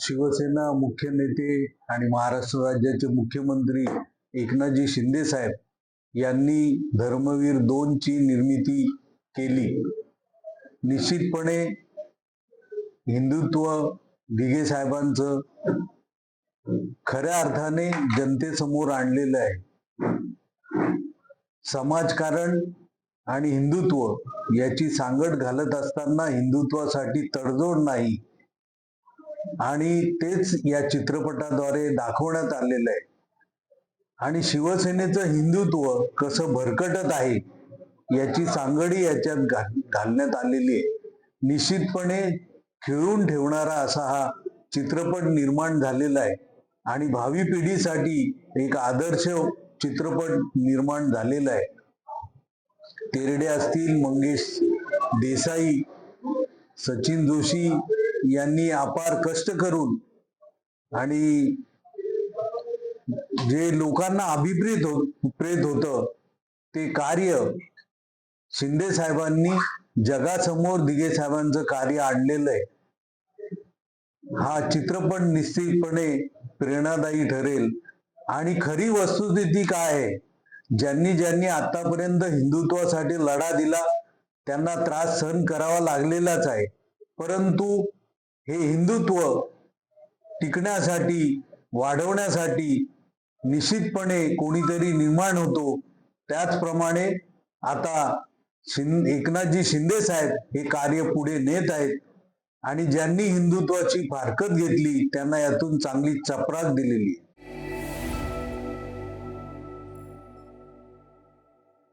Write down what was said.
शिवसेना मुख्य नेते आणि महाराष्ट्र राज्याचे मुख्यमंत्री एकनाथजी शिंदे साहेब यांनी धर्मवीर दोनची निर्मिती केली. निश्चितपणे हिंदुत्व दिघे साहेबांचं खऱ्या अर्थाने जनतेसमोर आणलेलं आहे. समाजकारण आणि हिंदुत्व याची सांगड घालत असताना हिंदुत्वासाठी तडजोड नाही आणि तेच या चित्रपटाद्वारे दाखवण्यात आलेलं आहे. आणि शिवसेनेचं हिंदुत्व कसं भरकटत आहे याची सांगडी याच्यात घालण्यात आलेली आहे. निश्चितपणे खिळून ठेवणारा असा हा चित्रपट निर्माण झालेला आहे. आणि भावी पिढीसाठी एक आदर्श चित्रपट निर्माण झालेला आहे. तेरडे असतील मंगेश देसाई सचिन जोशी यांनी अपार कष्ट करून आणि जे लोकांना अभिप्रेत हो प्रेत होतं ते कार्य शिंदे साहेबांनी जगासमोर दिघे साहेबांचं कार्य आणलेलं आहे. हा चित्रपट निश्चितपणे प्रेरणादायी ठरेल. आणि खरी वस्तुस्थिती काय आहे? ज्यांनी ज्यांनी आतापर्यंत हिंदुत्वासाठी लढा दिला त्यांना त्रास सहन करावा लागलेलाच आहे. परंतु हे हिंदुत्व टिकण्यासाठी वाढवण्यासाठी निश्चितपणे कोणीतरी निर्माण होतो. त्याचप्रमाणे आता शिं एकनाथजी शिंदे साहेब हे कार्य पुढे नेत आहेत आणि ज्यांनी हिंदुत्वाची फारकत घेतली त्यांना यातून चांगली चपराक दिलेली आहे.